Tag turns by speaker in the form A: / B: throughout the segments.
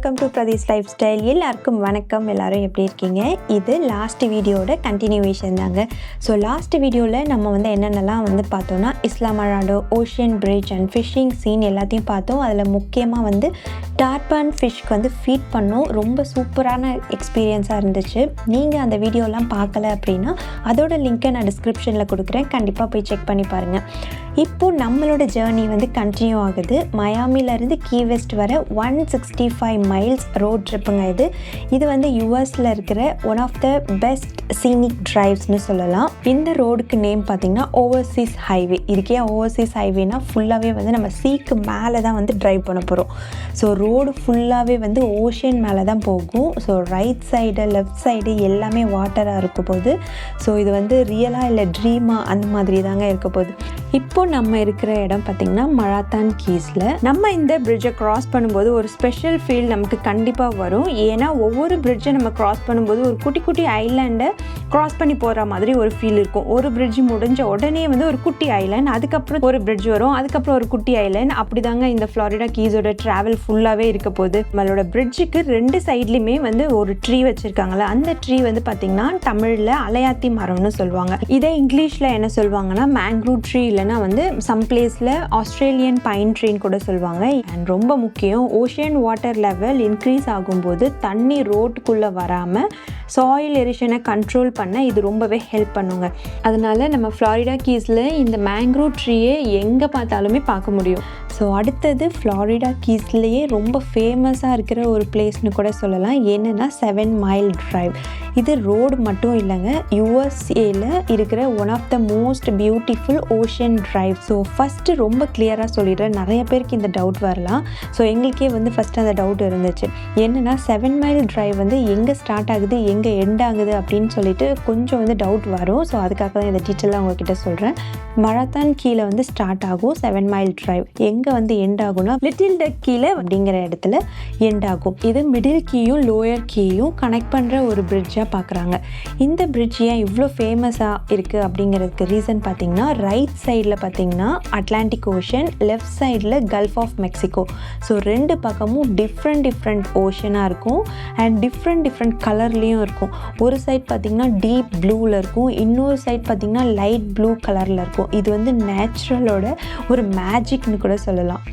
A: человека to Pradeesh life style. எல்லாருக்கும் வணக்கம். எல்லாரும் எப்படி இருக்கீங்க? இது லாஸ்ட் வீடியோட கண்டினியூவேஷன் தாங்க. ஸோ லாஸ்ட் வீடியோவில் நம்ம வந்து என்னென்னலாம் வந்து பார்த்தோன்னா Islamorada ocean bridge and fishing scene எல்லாத்தையும் பார்த்தோம். அதில் முக்கியமாக வந்து டார்பான் ஃபிஷ்க்கு வந்து ஃபீட் பண்ணோம். ரொம்ப சூப்பரான எக்ஸ்பீரியன்ஸாக இருந்துச்சு. நீங்கள் அந்த வீடியோலாம் பார்க்கல அப்படின்னா அதோட லிங்க்கை நான் டிஸ்கிரிப்ஷனில் கொடுக்குறேன். கண்டிப்பாக போய் செக் பண்ணி பாருங்கள் இப்போது நம்மளோட ஜேர்னி வந்து கண்டினியூ ஆகுது. மயாமிலேருந்து கீ வெஸ்ட் வர one sixty five mile miles road ட்ரிப்புங்க இது. இது வந்து யூஎஸில் இருக்கிற one of the best scenic ட்ரைவ்ஸ்னு சொல்லலாம். இந்த ரோடுக்கு நேம் பார்த்தீங்கன்னா ஓவர்சீஸ் ஹைவே இருக்கே ஓவர்சீஸ் ஹைவேனா ஃபுல்லாகவே வந்து நம்ம சீக்கு மேலே தான் வந்து ட்ரைவ் பண்ண போகிறோம் ஸோ ரோடு ஃபுல்லாகவே வந்து ஓஷன் மேலே தான் போகும். So right side left side எல்லாமே வாட்டராக இருக்க போகுது. ஸோ இது வந்து ரியலாக இல்லை ட்ரீமாக அந்த மாதிரி தாங்க இருக்க போகுது. இப்போ நம்ம இருக்கிற இடம் பார்த்தீங்கன்னா மராத்தான் கீஸில். நம்ம இந்த பிரிட்ஜை கிராஸ் பண்ணும்போது ஒரு ஸ்பெஷல் ஃபீல் நமக்கு கண்டிப்பாக வரும். ஏன்னா ஒவ்வொரு பிரிட்ஜை நம்ம கிராஸ் பண்ணும்போது ஒரு குட்டி குட்டி ஐலாண்டை கிராஸ் பண்ணி போகிற மாதிரி ஒரு ஃபீல் இருக்கும். ஒரு பிரிட்ஜ் முடிஞ்ச உடனே வந்து ஒரு குட்டி ஐலாண்ட் அதுக்கப்புறம் ஒரு பிரிட்ஜ் வரும் அதுக்கப்புறம் ஒரு குட்டி ஐலாண்ட் அப்படி தாங்க இந்த ஃப்ளாரிடா கீஸோட ட்ராவல் ஃபுல்லாகவே இருக்க போகுது. நம்மளோட பிரிட்ஜுக்கு ரெண்டு சைட்லையுமே வந்து ஒரு ட்ரீ வச்சுருக்காங்களே அந்த ட்ரீ வந்து பார்த்திங்கன்னா தமிழில் அலையாத்தி மரம்னு சொல்லுவாங்க. இதே இங்கிலீஷில் என்ன சொல்லுவாங்கன்னா மேங்க்ரூவ் ட்ரீ இல்லைனா வந்து சம் பிளேஸில் ஆஸ்திரேலியன் பைன் ட்ரீன் கூட சொல்லுவாங்க. அண்ட் ரொம்ப முக்கியம் ஓஷியன் வாட்டர் லெவல் இன்க்ரீஸ் ஆகும்போது தண்ணி ரோட்டுக்குள்ளே வராமல் சாயில் எரிஷனை கண்ட்ரோல் பண்ண இது ரொம்பவே ஹெல்ப் பண்ணுங்க. அதனால நம்ம ஃப்ளாரிடா கீஸில் இந்த மேங்க்ரூவ் ட்ரீயை எங்கே பார்த்தாலுமே பார்க்க முடியும். ஸோ அடுத்தது ஃப்ளாரிடா கீஸ்லேயே ரொம்ப ஃபேமஸாக இருக்கிற ஒரு பிளேஸ்னு கூட சொல்லலாம். என்னென்னா செவன் மைல் ட்ரைவ் இது ரோடு மட்டும் இல்லைங்க யூஎஸ்ஏல இருக்கிற one of the most beautiful ocean drive so first ரொம்ப கிளியராக சொல்லிடுறேன். நிறைய பேருக்கு இந்த டவுட் வரலாம். ஸோ எங்களுக்கே வந்து ஃபஸ்ட்டு அந்த டவுட் இருந்துச்சு. என்னென்னா செவன் மைல் டிரைவ் வந்து எங்கே ஸ்டார்ட் ஆகுது எங்கே எண்ட் ஆகுது அப்படின்னு சொல்லிட்டு கொஞ்சம் வந்து டவுட் வரும். ஸோ அதுக்காக தான் இந்த டீட்டெயிலாக உங்ககிட்ட சொல்கிறேன் மராத்தான் கீழே வந்து ஸ்டார்ட் ஆகும் செவன் மைல் டிரைவ் எங்கே வந்து எண்ட் ஆகும்னா லிட்டில் டெக் கீழே அப்படிங்கிற இடத்துல எண்ட் ஆகும். இது மிடில் கீயும் லோயர் கீயும் கனெக்ட் பண்ணுற ஒரு பிரிட்ஜாக பார்க்குறாங்க இந்த பிரிட்ஜ் ஏன் இவ்வளோ ஃபேமஸாக இருக்குது அப்படிங்கிறதுக்கு ரீசன் பார்த்திங்கன்னா ரைட் சைடில் பார்த்தீங்கன்னா அட்லாண்டிக் ஓஷன் லெஃப்ட் சைடில் கல்ஃப் ஆஃப் மெக்சிகோ ஸோ ரெண்டு பக்கமும் டிஃப்ரெண்ட் டிஃப்ரெண்ட் ஓஷனாக இருக்கும் அண்ட் டிஃப்ரெண்ட் டிஃப்ரெண்ட் கலர்லேயும் இருக்கும். ஒரு சைட் பார்த்திங்கன்னா டீப் ப்ளூவில் இருக்கும் இன்னொரு சைட் பார்த்திங்கன்னா லைட் ப்ளூ கலரில் இருக்கும். இது வந்து நேச்சுரலோட ஒரு மேஜிக்னு கூட சொல்லலாம்.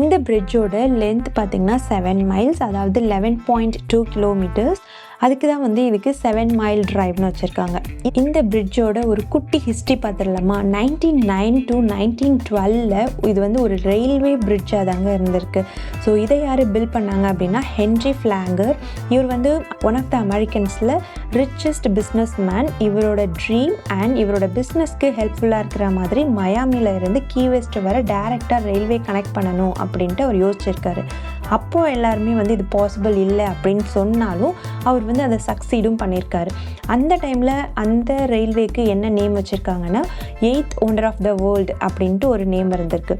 A: இந்த பிரிட்ஜோட லென்த் பார்த்திங்கன்னா செவன் மைல்ஸ் அதாவது லெவன் பாயிண்ட் டூ கிலோமீட்டர்ஸ் அதுக்கு தான் வந்து இதுக்கு செவன் மைல் டிரைவ்னு வச்சுருக்காங்க. இந்த பிரிட்ஜோட ஒரு குட்டி ஹிஸ்ட்ரி பார்த்துடலாமா? நைன்டீன் நைன் டு நைன்டீன் டுவெல்ல இது வந்து ஒரு ரயில்வே பிரிட்ஜாக தாங்க இருந்திருக்கு. ஸோ இதை யார் பில் பண்ணாங்க அப்படின்னா ஹென்ரி ஃப்ளாங்கர் இவர் வந்து ஒன் ஆஃப் த அமெரிக்கன்ஸில் ரிச்சஸ்ட் பிஸ்னஸ் மேன் இவரோட ட்ரீம் அண்ட் இவரோட பிஸ்னஸ்க்கு ஹெல்ப்ஃபுல்லாக இருக்கிற மாதிரி மயாமியில் இருந்து கீ வெஸ்ட் வர டேரெக்டாக ரயில்வே கனெக்ட் பண்ணணும் அப்படின்ட்டு அவர் யோசிச்சிருக்காரு. அப்போது எல்லாருமே வந்து இது பாசிபிள் இல்லை அப்படின்னு சொன்னாலும் அவர் வந்து அதை சக்சீடும் பண்ணியிருக்காரு. அந்த டைமில் அந்த ரயில்வேக்கு என்ன name வச்சுருக்காங்கன்னா eighth wonder of the world அப்படின்ட்டு ஒரு நேம் இருந்திருக்கு.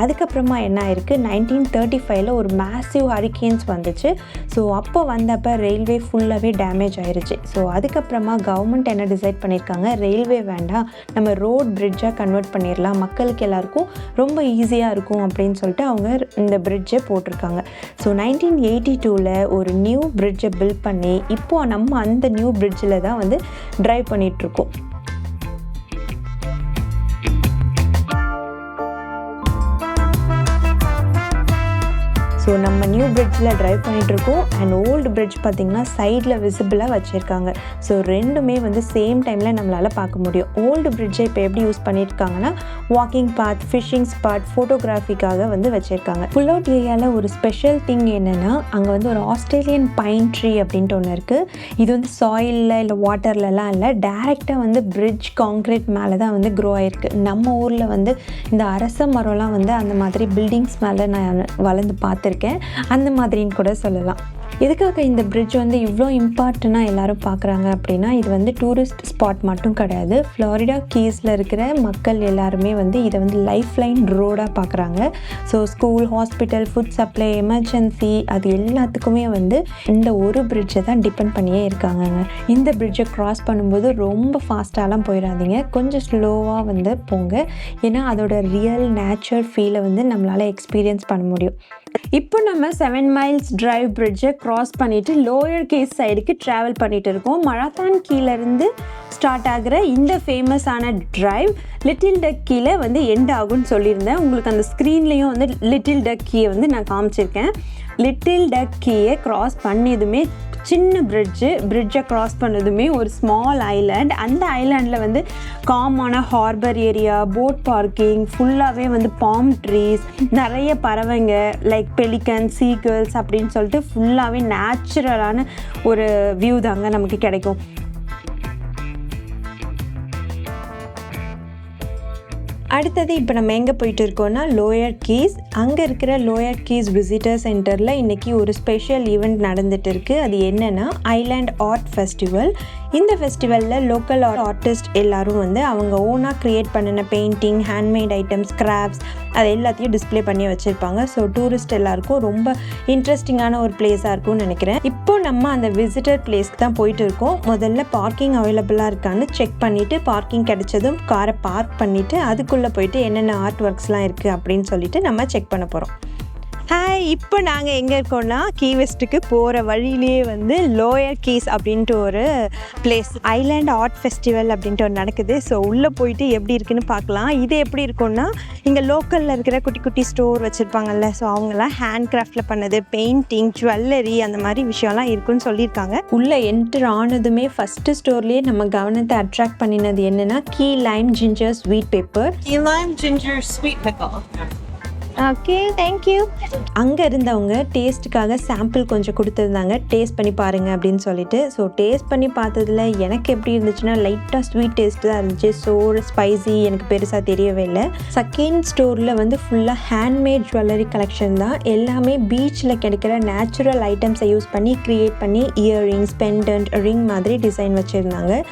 A: அதுக்கப்புறமா என்ன ஆயிருக்கு? நைன்டீன் தேர்ட்டி ஃபைவ்ல ஒரு மேசிவ் ஹரிகேன்ஸ் வந்துச்சு. ஸோ அப்போ வந்தப்போ ரயில்வே ஃபுல்லாகவே டேமேஜ் ஆயிருச்சு. ஸோ அதுக்கப்புறமா கவர்மெண்ட் என்ன டிசைட் பண்ணியிருக்காங்க? ரயில்வே வேண்டாம். நம்ம ரோட் பிரிட்ஜாக கன்வெர்ட் பண்ணிடலாம் மக்களுக்கு எல்லாருக்கும் ரொம்ப ஈஸியாக இருக்கும் அப்படின்னு சொல்லிட்டு அவங்க இந்த பிரிட்ஜை போட்டிருக்காங்க. ஸோ நைன்டீன் எயிட்டி டூவில் ஒரு நியூ பிரிட்ஜை பில்ட் பண்ணி இப்போது நம்ம அந்த நியூ பிரிட்ஜில் தான் வந்து ட்ரைவ் பண்ணிகிட்ருக்கோம் நியூ பிரிட்ஜில் ட்ரைவ் பண்ணிகிட்ருக்கோம் அண்ட் ஓல்டு பிரிட்ஜ் பார்த்திங்கன்னா சைடில் விசிபிளாக வச்சுருக்காங்க. ஸோ ரெண்டுமே வந்து சேம் டைமில் நம்மளால் பார்க்க முடியும். ஓல்டு பிரிட்ஜை இப்போ எப்படி யூஸ் பண்ணியிருக்காங்கன்னா வாக்கிங் பாத் ஃபிஷிங் ஸ்பாட் ஃபோட்டோகிராஃபிக்காக வந்து வச்சுருக்காங்க. ஃபுல் அவுட் ஏரியாவில் ஒரு ஸ்பெஷல் திங் என்னென்னா அங்கே வந்து ஒரு ஆஸ்திரேலியன் பைன் ட்ரீ அப்படின்ட்டு ஒன்று இருக்குது இது வந்து சாயிலில் இல்லை வாட்டர்லலாம் இல்லை டேரெக்டாக வந்து பிரிட்ஜ் காங்க்ரீட் மேலே தான் வந்து க்ரோ ஆகிருக்கு நம்ம ஊரில் வந்து இந்த அரச மரம்லாம் வந்து அந்த மாதிரி பில்டிங்ஸ் மேலே நான் வளர்ந்து பார்த்துருக்கேன். அந்த மாதிரின்னு கூட சொல்லலாம். எதுக்காக இந்த பிரிட்ஜ் வந்து இவ்வளோ இம்பார்ட்டண்ட்டாக எல்லாரும் பார்க்குறாங்க அப்படின்னா இது வந்து டூரிஸ்ட் ஸ்பாட் மட்டும் கிடையாது. ஃப்ளாரிடா கீஸில் இருக்கிற மக்கள் எல்லாருமே வந்து இதை வந்து லைஃப் லைன் ரோடாக பார்க்குறாங்க. So school hospital food supply emergency அது எல்லாத்துக்குமே வந்து இந்த ஒரு பிரிட்ஜை தான் டிபெண்ட் பண்ணியே இருக்காங்கங்க. இந்த பிரிட்ஜை க்ராஸ் பண்ணும்போது ரொம்ப ஃபாஸ்ட்டாலாம் போயிடாதீங்க. கொஞ்சம் ஸ்லோவாக வந்து போங்க. ஏன்னா அதோட ரியல் நேச்சுரல் ஃபீலை வந்து நம்மளால் எக்ஸ்பீரியன்ஸ் பண்ண முடியும்.
B: இப்போ நம்ம செவன் மைல்ஸ் டிரைவ் பிரிட்ஜை கிராஸ் பண்ணிவிட்டு லோயர் கேஸ் சைடுக்கு ட்ராவல் பண்ணிட்டு இருக்கோம். மராத்தான் கீழேருந்து ஸ்டார்ட் ஆகிற இந்த ஃபேமஸான டிரைவ் லிட்டில் டக் கீழே வந்து எண்ட் ஆகும்னு சொல்லியிருந்தேன். உங்களுக்கு அந்த ஸ்க்ரீன்லேயும் வந்து லிட்டில் டக் கீயை வந்து நான் காமிச்சிருக்கேன். லிட்டில் டக் கீயை கிராஸ் பண்ணியதுமே சின்ன பிரிட்ஜு பிரிட்ஜை கிராஸ் பண்ணதுமே ஒரு ஸ்மால் ஐலாண்ட் அந்த ஐலாண்டில் வந்து காமான ஹார்பர் ஏரியா போட் பார்க்கிங் ஃபுல்லாகவே வந்து பாம் ட்ரீஸ் நிறைய பறவைங்க லைக் பெலிக்கன் சீகல்ஸ் அப்படின்னு சொல்லிட்டு ஃபுல்லாகவே நேச்சுரலான ஒரு வியூ தாங்க நமக்கு கிடைக்கும்.
A: அடுத்தது இப்போ நம்ம எங்கே போயிட்டு இருக்கோம்னா லோயர் கீஸ் அங்கே இருக்கிற லோயர் கீஸ் விசிட்டர் சென்டரில் இன்றைக்கி ஒரு ஸ்பெஷல் ஈவெண்ட் நடந்துகிட்டு இருக்குது அது என்னென்னா ஐலாண்ட் ஆர்ட் ஃபெஸ்டிவல் இந்த ஃபெஸ்டிவலில் லோக்கல் ஆர்டிஸ்ட் எல்லாரும் வந்து அவங்க ஓனாக க்ரியேட் பண்ணின பெயிண்டிங் ஹேண்ட்மேட் ஐட்டம்ஸ் கிராஃப்ட்ஸ் அது எல்லாத்தையும் டிஸ்ப்ளே பண்ணி வச்சுருப்பாங்க. ஸோ டூரிஸ்ட் எல்லாருக்கும் ரொம்ப இன்ட்ரெஸ்டிங்கான ஒரு பிளேஸாக இருக்கும்னு நினைக்கிறேன். இப்போ நம்ம அந்த விசிட்டர் பிளேஸ்க்கு தான் போயிட்டு இருக்கோம். முதல்ல பார்க்கிங் அவைலபிளாக இருக்கான்னு செக் பண்ணிவிட்டு பார்க்கிங் கிடைச்சதும் காரை பார்க் பண்ணிவிட்டு அதுக்குள்ளே போயிட்டு என்னென்ன ஆர்ட் ஒர்க்ஸ்லாம் இருக்குது அப்படின்னு சொல்லிட்டு நம்ம செக் பண்ண போகிறோம் ஹாய் இப்போ நாங்கள் எங்கே இருக்கோம்னா கீ வெஸ்ட்டுக்கு போகிற வழியிலேயே வந்து லோயர் கீஸ் அப்படின்ட்டு ஒரு பிளேஸ் ஐலாண்ட் ஆர்ட் ஃபெஸ்டிவல் அப்படின்ட்டு ஒரு நடக்குது. ஸோ உள்ளே போயிட்டு எப்படி இருக்குன்னு பார்க்கலாம். இது எப்படி இருக்கும்னா இங்கே லோக்கலில் இருக்கிற குட்டி குட்டி ஸ்டோர் வச்சுருப்பாங்கல்ல. ஸோ அவங்கெல்லாம் ஹேண்ட் கிராஃப்டில் பண்ணது பெயிண்டிங் ஜுவல்லரி அந்த மாதிரி விஷயம்லாம் இருக்குன்னு சொல்லியிருக்காங்க. உள்ளே என்டர் ஆனதுமே ஃபஸ்ட்டு ஸ்டோர்லேயே நம்ம கவனத்தை அட்ராக்ட் பண்ணினது என்னென்னா Key lime ginger sweet pepper
C: lime ginger sweet pickle.
A: Okay thank you அங்கே இருந்தவங்க டேஸ்ட்டுக்காக சாம்பிள் கொஞ்சம் கொடுத்துருந்தாங்க. டேஸ்ட் பண்ணி பாருங்கள் அப்படின்னு சொல்லிட்டு. ஸோ டேஸ்ட் பண்ணி பார்த்ததுல எனக்கு எப்படி இருந்துச்சுன்னா லைட்டாக ஸ்வீட் டேஸ்ட் தான் இருந்துச்சு. ஸோ ஸ்பைசி எனக்கு பெருசாக தெரியவே இல்லை. செகண்ட் ஸ்டோரில் வந்து ஃபுல்லாக ஹேண்ட்மேட் ஜுவல்லரி கலெக்ஷன் தான். எல்லாமே பீச்சில் கிடைக்கிற நேச்சுரல் ஐட்டம்ஸை யூஸ் பண்ணி க்ரியேட் பண்ணி இயர்ரிங்ஸ் பெண்டன்ட் ரிங் மாதிரி டிசைன் வச்சுருந்தாங்க.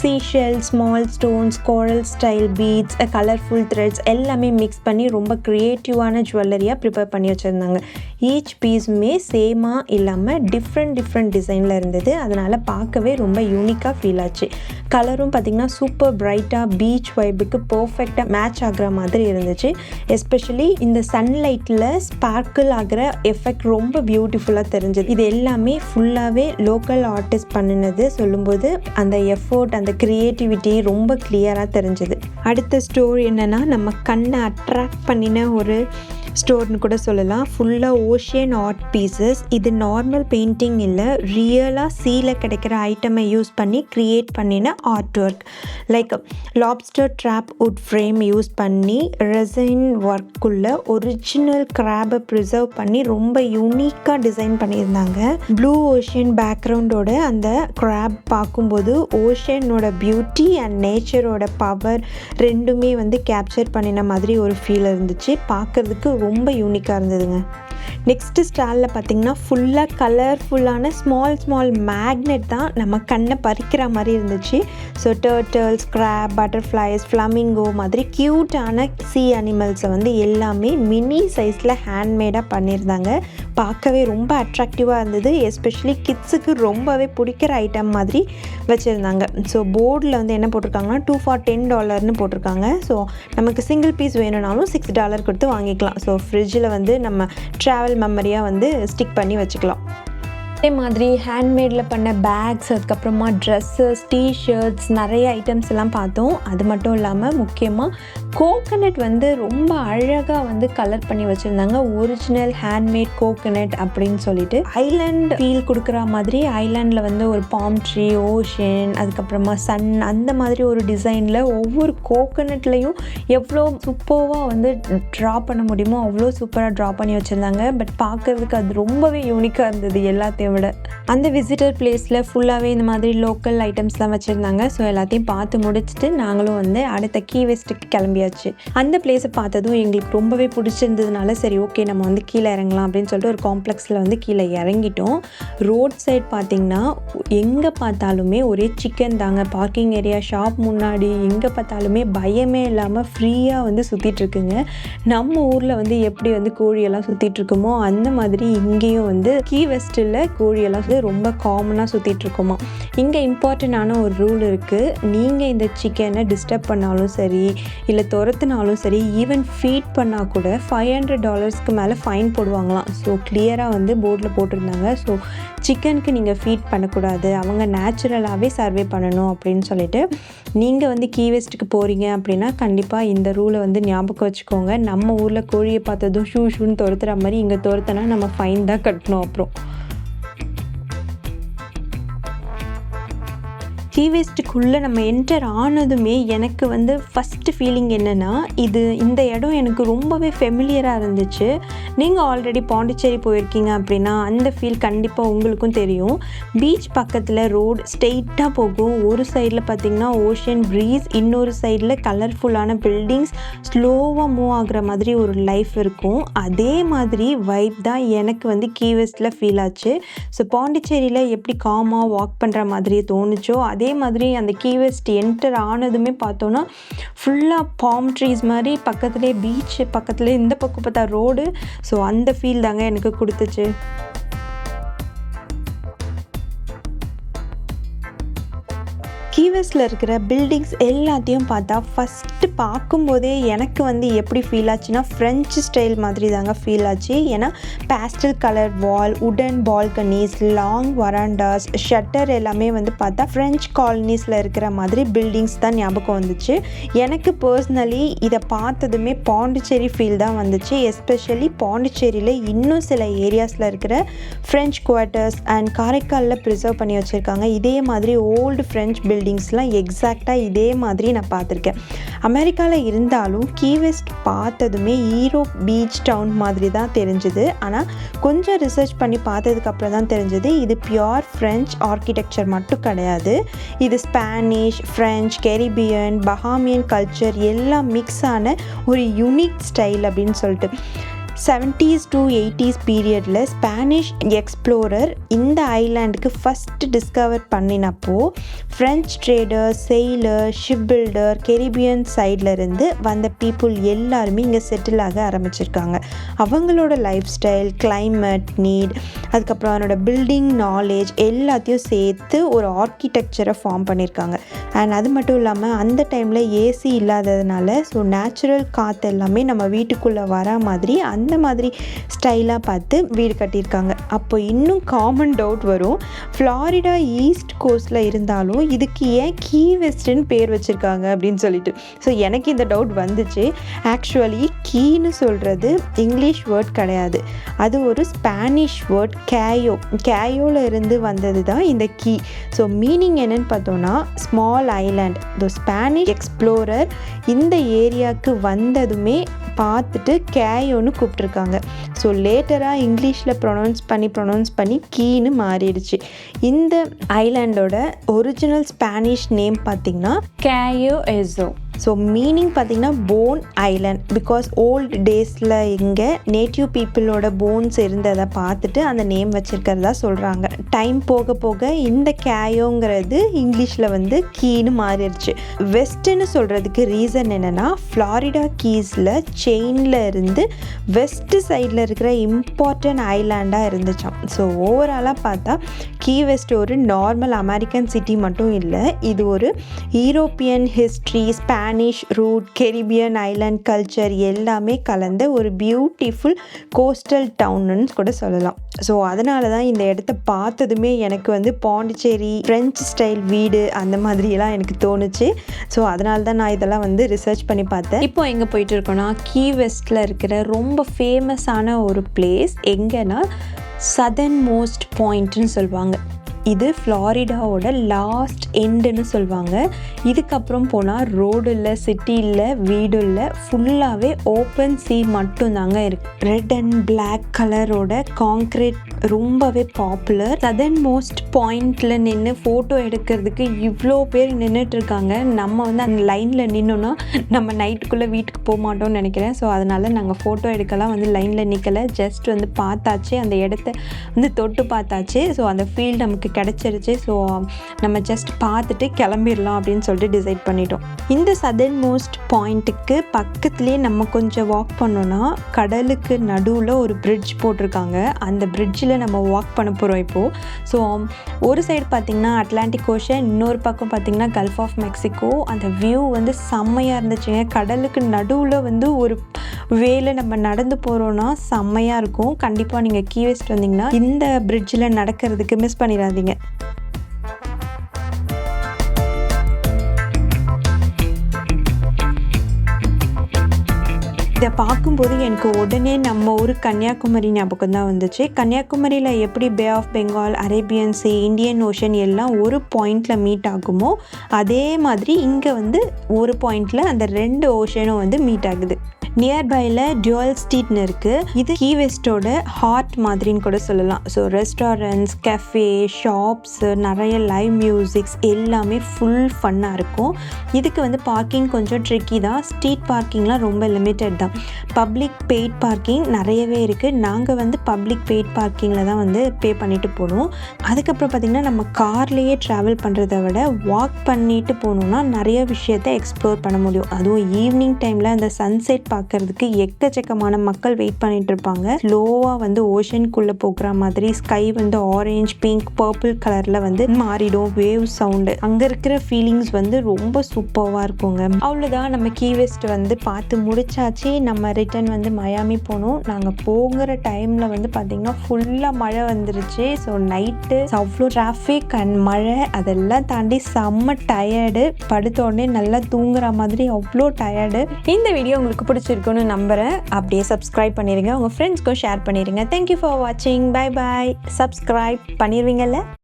A: Seashell small stones coral style beads colourful threads எல்லாமே மிக்ஸ் பண்ணி ரொம்ப க்ரியேட்டிவான ஜுவல்லரியாக ப்ரிப்பேர் பண்ணி வச்சுருந்தாங்க. ஈச் பீஸுமே சேமாக இல்லாமல் டிஃப்ரெண்ட் டிஃப்ரெண்ட் டிசைனில் இருந்தது. அதனால் பார்க்கவே ரொம்ப யூனிக்காக ஃபீல் ஆச்சு. கலரும் பார்த்திங்கன்னா சூப்பர் பிரைட்டாக பீச் வைபுக்கு பர்ஃபெக்டாக மேட்ச் ஆகிற மாதிரி இருந்துச்சு. எஸ்பெஷலி இந்த சன்லைட்டில் ஸ்பார்க்கிள் ஆகிற எஃபெக்ட் ரொம்ப பியூட்டிஃபுல்லாக தெரிஞ்சது. இது எல்லாமே ஃபுல்லாகவே லோக்கல் ஆர்டிஸ்ட் பண்ணினது சொல்லும்போது அந்த எஃபோர்ட் அந்த க்ரியேட்டிவிட்டி ரொம்ப கிளியராக தெரிஞ்சது. அடுத்த ஸ்டோர் என்னென்னா நம்ம கண்ணை அட்ராக்ட் பண்ணின ஒரு ஸ்டோர்னு கூட சொல்லலாம். ஃபுல்லாக ஓஷியன் ஆர்ட் பீசஸ் இது நார்மல் பெயிண்டிங் இல்லை. ரியலாக சீல கிடைக்கிற ஐட்டமை யூஸ் பண்ணி க்ரியேட் பண்ணின art work like lobster trap wood frame use பண்ணி ரெசைன் ஒர்க்குள்ளே ஒரிஜினல் கிராபை ப்ரிசர்வ் பண்ணி ரொம்ப யூனிக்காக டிசைன் பண்ணியிருந்தாங்க. ப்ளூ ஓஷியன் பேக்ரவுண்டோட அந்த கிராப் பார்க்கும்போது ஓஷியனோட பியூட்டி அண்ட் நேச்சரோட பவர் ரெண்டுமே வந்து கேப்சர் பண்ணின மாதிரி ஒரு ஃபீல் இருந்துச்சு. பார்க்குறதுக்கு ரொம்ப யூனிக்காக இருந்ததுங்க. நெக்ஸ்ட்டு ஸ்டாலில் பார்த்தீங்கன்னா ஃபுல்லாக கலர்ஃபுல்லான ஸ்மால் ஸ்மால் மேக்னெட் தான் நம்ம கண்ணை பறிக்கிற மாதிரி இருந்துச்சு. So turtles crab butterflies flamingo மாதிரி க்யூட்டான சி அனிமல்ஸை வந்து எல்லாமே மினி சைஸில் ஹேண்ட்மேடாக பண்ணியிருந்தாங்க. பார்க்கவே ரொம்ப அட்ராக்டிவாக இருந்தது. எஸ்பெஷலி கிட்ஸுக்கு ரொம்பவே பிடிக்கிற ஐட்டம் மாதிரி வச்சுருந்தாங்க. ஸோ போர்டில் வந்து என்ன போட்டிருக்காங்கன்னா டூ ஃபார் டென் டாலர்னு போட்டிருக்காங்க. ஸோ நமக்கு சிங்கிள் பீஸ் வேணும்னாலும் சிக்ஸ் டாலர் கொடுத்து வாங்கிக்கலாம். ஸோ ஃப்ரிட்ஜில் வந்து நம்ம ட்ராவல் மெமரியாக வந்து ஸ்டிக் பண்ணி வச்சுக்கலாம். அதே மாதிரி ஹேண்ட்மேடில் பண்ண பேக்ஸ் அதுக்கப்புறமா ட்ரெஸ்ஸஸ் டிஷர்ட்ஸ் நிறைய ஐட்டம்ஸ் எல்லாம் பார்த்தோம். அது மட்டும் இல்லாமல் முக்கியமாக கோகனட் வந்து ரொம்ப அழகாக வந்து கலர் பண்ணி வச்சுருந்தாங்க. ஒரிஜினல் ஹேண்ட்மேட் கோகனட் அப்படின்னு சொல்லிட்டு. ஐலாண்ட் ஃபீல் கொடுக்குற மாதிரி ஐலாண்டில் வந்து ஒரு பாம் ட்ரீ ஓஷன் அதுக்கப்புறமா சன் அந்த மாதிரி ஒரு டிசைனில் ஒவ்வொரு கோகனட்லேயும் எவ்வளோ சூப்பராக வந்து ட்ரா பண்ண முடியுமோ அவ்வளோ சூப்பராக ட்ரா பண்ணி வச்சுருந்தாங்க. பட் பார்க்கறதுக்கு அது ரொம்பவே யூனிக்காக இருந்தது எல்லாத்தையும் விட. அந்த விசிட்டர் பிளேஸில் ஃபுல்லாகவே இந்த மாதிரி லோக்கல் ஐட்டம்ஸ்லாம் வச்சுருந்தாங்க. ஸோ எல்லாத்தையும் பார்த்து முடிச்சுட்டு நாங்களும் வந்து அடுத்த கீ வெஸ்ட்டுக்கு கிளம்பியாச்சு அந்த பிளேஸை பார்த்ததும் எங்களுக்கு ரொம்பவே பிடிச்சிருந்ததுனால சரி ஓகே நம்ம வந்து கீழே இறங்கலாம் அப்படின்னு சொல்லிட்டு ஒரு காம்ப்ளெக்ஸில் வந்து கீழே இறங்கிட்டோம். ரோட் சைட் பார்த்திங்கன்னா எங்கே பார்த்தாலுமே ஒரே சிக்கன் தாங்க. பார்க்கிங் ஏரியா ஷாப் முன்னாடி எங்கே பார்த்தாலுமே பயமே இல்லாமல் ஃப்ரீயாக வந்து சுற்றிட்டுருக்குங்க நம்ம ஊரில் வந்து எப்படி வந்து கோழியெல்லாம் சுற்றிட்டுருக்குமோ அந்த மாதிரி இங்கேயும் வந்து கீ வெஸ்ட்டில் கோழியெல்லாம் வந்து ரொம்ப காமனாக சுற்றிட்டுருக்குமா இங்கே இம்பார்ட்டண்ட்டான ஒரு ரூல் இருக்குது நீங்கள் இந்த சிக்கனை டிஸ்டர்ப் பண்ணாலும் சரி இல்லை துரத்துனாலும் சரி ஈவன் ஃபீட் பண்ணால் கூட ஃபைவ் ஹண்ட்ரட் டாலர்ஸ்க்கு மேலே ஃபைன் போடுவாங்களாம். ஸோ கிளியராக வந்து போர்டில் போட்டிருந்தாங்க. ஸோ சிக்கனுக்கு நீங்கள் ஃபீட் பண்ணக்கூடாது. அவங்க நேச்சுரலாகவே சர்வே பண்ணணும் அப்படின்னு சொல்லிட்டு நீங்கள் வந்து கீ வெஸ்ட்டுக்கு போகிறீங்க அப்படின்னா கண்டிப்பாக இந்த ரூலை வந்து ஞாபகம் வச்சுக்கோங்க. நம்ம ஊரில் கோழியை பார்த்ததும் ஷூ ஷூன்னு துரத்துற மாதிரி இங்கே துரத்துனா நம்ம ஃபைன் தான் கட்டணும் அப்புறம். கீ வேஸ்ட்டுக்குள்ளே நம்ம என்டர் ஆனதுமே எனக்கு வந்து ஃபஸ்ட்டு ஃபீலிங் என்னென்னா இது இந்த இடம் எனக்கு ரொம்பவே ஃபெமிலியராக இருந்துச்சு. நீங்கள் ஆல்ரெடி பாண்டிச்சேரி போயிருக்கீங்க அப்படின்னா அந்த ஃபீல் கண்டிப்பாக உங்களுக்கும் தெரியும். பீச் பக்கத்தில் ரோடு ஸ்ட்ரெயிட்டாக போகும். ஒரு சைடில் பார்த்திங்கன்னா ஓஷன் ப்ரீஸ் இன்னொரு சைடில் கலர்ஃபுல்லான பில்டிங்ஸ் ஸ்லோவாக மூவ் ஆகுற மாதிரி ஒரு லைஃப் இருக்கும். அதே மாதிரி வைப் தான் எனக்கு வந்து கீவெஸ்ட்டில் ஃபீல் ஆச்சு. ஸோ பாண்டிச்சேரியில் எப்படி காமாக வாக் பண்ணுற மாதிரி தோணுச்சோ அதே அதே மாதிரி அந்த கீவெஸ்ட் என்டர் ஆனதுமே பார்த்தோன்னா ஃபுல்லாக பாம் ட்ரீஸ் மாதிரி பக்கத்துலேயே பீச் பக்கத்துலேயே இந்த பக்கம் பார்த்தா ரோடு ஸோ அந்த ஃபீல் தாங்க எனக்கு கொடுத்துச்சு. கீவெஸ்டில் இருக்கிற பில்டிங்ஸ் எல்லாத்தையும் பார்த்தா ஃபஸ்ட்டு பார்க்கும்போதே எனக்கு வந்து எப்படி ஃபீல் ஆச்சுன்னா ஃப்ரெஞ்சு ஸ்டைல் மாதிரி தாங்க ஃபீல் ஆச்சு. ஏன்னா பேஸ்டல் கலர் வால் உடன் பால்கனிஸ் லாங் வராண்டாஸ் ஷட்டர் எல்லாமே வந்து பார்த்தா ஃப்ரெஞ்ச் காலனிஸில் இருக்கிற மாதிரி பில்டிங்ஸ் தான் ஞாபகம் வந்துச்சு. எனக்கு பர்சனலி இதை பார்த்ததுமே பாண்டிச்சேரி ஃபீல் தான் வந்துச்சு. எஸ்பெஷலி பாண்டிச்சேரியில் இன்னும் சில ஏரியாஸில் இருக்கிற ஃப்ரெஞ்ச் குவார்ட்டர்ஸ் அண்ட் காரைக்காலில் ப்ரிசர்வ் பண்ணி வச்சுருக்காங்க. இதே மாதிரி ஓல்டு ஃப்ரெஞ்ச் பில்டிங் பில்டிங்ஸ்லாம் எக்ஸாக்டாக இதே மாதிரி நான் பார்த்துருக்கேன். அமெரிக்காவில் இருந்தாலும் கீவெஸ்ட் பார்த்ததுமே ஈரோப் பீச் டவுன் மாதிரி தான் தெரிஞ்சுது. ஆனால் கொஞ்சம் ரிசர்ச் பண்ணி பார்த்ததுக்கப்புறம் தான் தெரிஞ்சது இது பியோர் ஃப்ரெஞ்ச் ஆர்கிடெக்சர் மட்டும் கிடையாது. இது Spanish French Caribbean Bahamian culture எல்லாம் மிக்ஸ் ஆன ஒரு யூனிக் ஸ்டைல் அப்படின்னு சொல்லிட்டு. செவன்டீஸ் டு எயிட்டிஸ் பீரியடில் ஸ்பானிஷ் எக்ஸ்ப்ளோரர் இந்த ஐலாண்டுக்கு first discover பண்ணினப்போ French trader sailor ship builder Caribbean சைடில் இருந்து வந்த பீப்புள் எல்லாருமே இங்கே செட்டில் ஆக ஆரம்பிச்சிருக்காங்க. அவங்களோட லைஃப் ஸ்டைல் கிளைமேட் நீட் அதுக்கப்புறம் அவனோட பில்டிங் நாலேஜ் எல்லாத்தையும் சேர்த்து ஒரு ஆர்கிடெக்சரை ஃபார்ம் பண்ணியிருக்காங்க அண்ட் அது மட்டும் இல்லாமல் அந்த டைமில் ஏசி இல்லாததுனால ஸோ நேச்சுரல் காற்று எல்லாமே நம்ம வீட்டுக்குள்ளே வர மாதிரி அந்த அந்த மாதிரி ஸ்டைலாக பார்த்து வீடு கட்டியிருக்காங்க. அப்போ இன்னும் காமன் டவுட் வரும். ஃப்ளாரிடா ஈஸ்ட் கோஸ்ட்டில் இருந்தாலும் இதுக்கு ஏன் கீ வெஸ்ட்னு பேர் வச்சுருக்காங்க அப்படின்னு சொல்லிட்டு. ஸோ எனக்கு இந்த டவுட் வந்துச்சு. ஆக்சுவலி கீன்னு சொல்கிறது இங்கிலீஷ் வேர்ட் கிடையாது. அது ஒரு ஸ்பானிஷ் வேர்ட் கேயோ கேயோவில் இருந்து வந்தது தான் இந்த கீ ஸோ மீனிங் என்னன்னு பார்த்தோன்னா small island the Spanish explorer இந்த ஏரியாவுக்கு வந்ததுமே பார்த்துட்டு கேயோன்னு கூப்பிட்ருக்காங்க ஸோ லேட்டராக இங்கிலீஷில் ப்ரொனவுன்ஸ் பண்ணி ப்ரொனவுன்ஸ் பண்ணி கீன்னு மாறிடுச்சு. இந்த ஐலாண்டோட ஒரிஜினல் ஸ்பானிஷ் நேம் பார்த்திங்கன்னா
B: கேயோ எஸோ
A: ஸோ மீனிங் பார்த்திங்கன்னா போன் ஐலண்ட் பிகாஸ் ஓல்டு டேஸில் இங்கே நேட்டிவ் பீப்புளோட போன்ஸ் இருந்ததை பார்த்துட்டு அந்த நேம் வச்சுருக்கிறதா சொல்கிறாங்க டைம் போக போக இந்த கேயோங்கிறது இங்கிலீஷில் வந்து கீன்னு மாறிடுச்சு. வெஸ்ட்டுன்னு சொல்கிறதுக்கு ரீசன் என்னென்னா ஃப்ளாரிடா கீஸில் செயினில் இருந்து வெஸ்ட் சைடில் இருக்கிற இம்பார்ட்டன்ட் ஐலாண்டாக இருந்துச்சாம். ஸோ ஓவராலாக பார்த்தா கீ வெஸ்ட் ஒரு நார்மல் அமெரிக்கன் சிட்டி மட்டும் இல்லை இது ஒரு European history Spanish root Caribbean island culture எல்லாமே கலந்த ஒரு பியூட்டிஃபுல் கோஸ்டல் டவுன்னு கூட சொல்லலாம். ஸோ அதனால தான் இந்த இடத்த பார்த்ததுமே எனக்கு வந்து பாண்டிச்சேரி ஃப்ரெஞ்ச் ஸ்டைல் வீடு அந்த மாதிரியெல்லாம் எனக்கு தோணுச்சு. ஸோ அதனால தான் நான் இதெல்லாம் வந்து ரிசர்ச் பண்ணி பார்த்தேன். இப்போ எங்கே போயிட்டு இருக்கோன்னா கீ வெஸ்ட்டில் இருக்கிற ரொம்ப ஃபேமஸான ஒரு பிளேஸ் எங்கன்னா சதர்ன் மோஸ்ட் பாயிண்ட்னு சொல்லுவாங்க. இது ஃப்ளாரிடாவோட லாஸ்ட் எண்டுன்னு சொல்லுவாங்க. இதுக்கப்புறம் போனால் ரோடு இல்லை சிட்டி இல்லை வீடு இல்லை ஃபுல்லாகவே ஓப்பன் சி மட்டும்தாங்க இருக்கு. ரெட் அண்ட் பிளாக் கலரோட காங்க்ரீட் ரொம்பவே பாப்புலர் சதர்ன் மோஸ்ட் பாயிண்டில் நின்று ஃபோட்டோ எடுக்கிறதுக்கு இவ்வளோ பேர் நின்றுட்டு இருக்காங்க நம்ம வந்து அந்த லைனில் நின்னோன்னா நம்ம நைட்டுக்குள்ளே வீட்டுக்கு போக மாட்டோம்னு நினைக்கிறேன். ஸோ அதனால் நாங்கள் ஃபோட்டோ எடுக்கலாம். வந்து லைனில் நிற்கலை ஜஸ்ட் வந்து பார்த்தாச்சு. அந்த இடத்த வந்து தொட்டு பார்த்தாச்சு. ஸோ அந்த ஃபீல் நமக்கு கிடச்சிருச்சு. ஸோ நம்ம ஜஸ்ட் பார்த்துட்டு கிளம்பிடலாம் அப்படின்னு சொல்லிட்டு டிசைட் பண்ணிட்டோம். இந்த சதர்ன் மோஸ்ட் பாயிண்ட்டுக்கு பக்கத்துலேயே நம்ம கொஞ்சம் வாக் பண்ணோன்னா கடலுக்கு நடுவில் ஒரு பிரிட்ஜ் போட்டிருக்காங்க. அந்த பிரிட்ஜில் நம்ம வாக் பண்ண போகிறோம் இப்போது ஸோ ஒரு சைடு பார்த்திங்கன்னா அட்லாண்டிக் ஓஷன் இன்னொரு பக்கம் பார்த்திங்கன்னா கல்ஃப் ஆஃப் மெக்சிகோ அந்த வியூ வந்து செம்மையாக இருந்துச்சுங்க. கடலுக்கு நடுவில் வந்து ஒரு வேல நம்ம நடந்து போகிறோன்னா செம்மையாக இருக்கும். கண்டிப்பாக நீங்கள் கீவெஸ்ட் வந்தீங்கன்னா இந்த பிரிட்ஜில் நடக்கிறதுக்கு மிஸ் பண்ணிடாதீங்க. இதை பார்க்கும்போது எனக்கு உடனே நம்ம ஊர் கன்னியாகுமரி ஞாபகம் தான் வந்துச்சு. கன்னியாகுமரியில் எப்படி Bay of Bengal Arabian Sea Indian Ocean எல்லாம் ஒரு பாயிண்டில் மீட் ஆகுமோ அதே மாதிரி இங்கே வந்து ஒரு பாயிண்டில் அந்த ரெண்டு ஓஷனும் வந்து மீட் ஆகுது. நியர்பையில் டியூவல் ஸ்ட்ரீட்னு இருக்குது இது கீ வெஸ்டோட ஹார்ட் மாதிரின்னு கூட சொல்லலாம். ஸோ ரெஸ்டாரண்ட்ஸ் கஃபே ஷாப்ஸ் நிறைய லைவ் மியூசிக்ஸ் எல்லாமே ஃபுல் ஃபன்னாக இருக்கும். இதுக்கு வந்து பார்க்கிங் கொஞ்சம் ட்ரிக்கி தான். ஸ்ட்ரீட் பார்க்கிங்லாம் ரொம்ப லிமிட்டட் தான். பப்ளிக் பெய்ட் பார்க்கிங் நிறையவே இருக்குது நாங்கள் வந்து பப்ளிக் பெய்ட் பார்க்கிங்கில் தான் வந்து பே பண்ணிட்டு போனோம் அதுக்கப்புறம் பார்த்திங்கன்னா நம்ம கார்லேயே ட்ராவல் பண்ணுறத விட வாக் பண்ணிட்டு போனோம்னா நிறைய விஷயத்தை எக்ஸ்ப்ளோர் பண்ண முடியும். அதுவும் ஈவினிங் டைமில் அந்த சன்செட் பார்க்கறதுக்கு எக்கச்சக்கமான மக்கள் வெயிட் பண்ணிட்டு இருப்பாங்க ஸ்லோவாக வந்து ஓஷனுக்குள்ளே போகிற மாதிரி ஸ்கை வந்து ஆரேஞ்ச் பிங்க் பர்பிள் கலரில் வந்து மாறிடும் வேவ் சவுண்டு அங்கே இருக்கிற ஃபீலிங்ஸ் வந்து ரொம்ப சூப்பராக இருக்குங்க. அவ்வளோதான் நம்ம கீ வெஸ்ட் வந்து பார்த்து முடிச்சாச்சு. நம்ம ரிட்டர்ன் வந்து மயாமி போனோம். நாங்கள் போகிற டைமில் வந்து பார்த்திங்கன்னா ஃபுல்லாக மழை வந்துருச்சு. ஸோ நைட்டு அவ்வளோ டிராஃபிக் அண்ட் மழை அதெல்லாம் தாண்டி செம்ம டயர்டு படுத்த உடனே நல்லா தூங்குற மாதிரி அவ்வளோ டயர்டு இந்த வீடியோ உங்களுக்கு பிடிச்சிருக்குன்னு நம்புகிறேன் அப்படியே சப்ஸ்கிரைப் பண்ணிடுங்க உங்கள் ஃப்ரெண்ட்ஸ்க்கும் ஷேர் பண்ணிடுங்க தேங்க்யூ ஃபார் வாட்சிங் பை பாய் சப்ஸ்கிரைப் பண்ணிடுவீங்கல்ல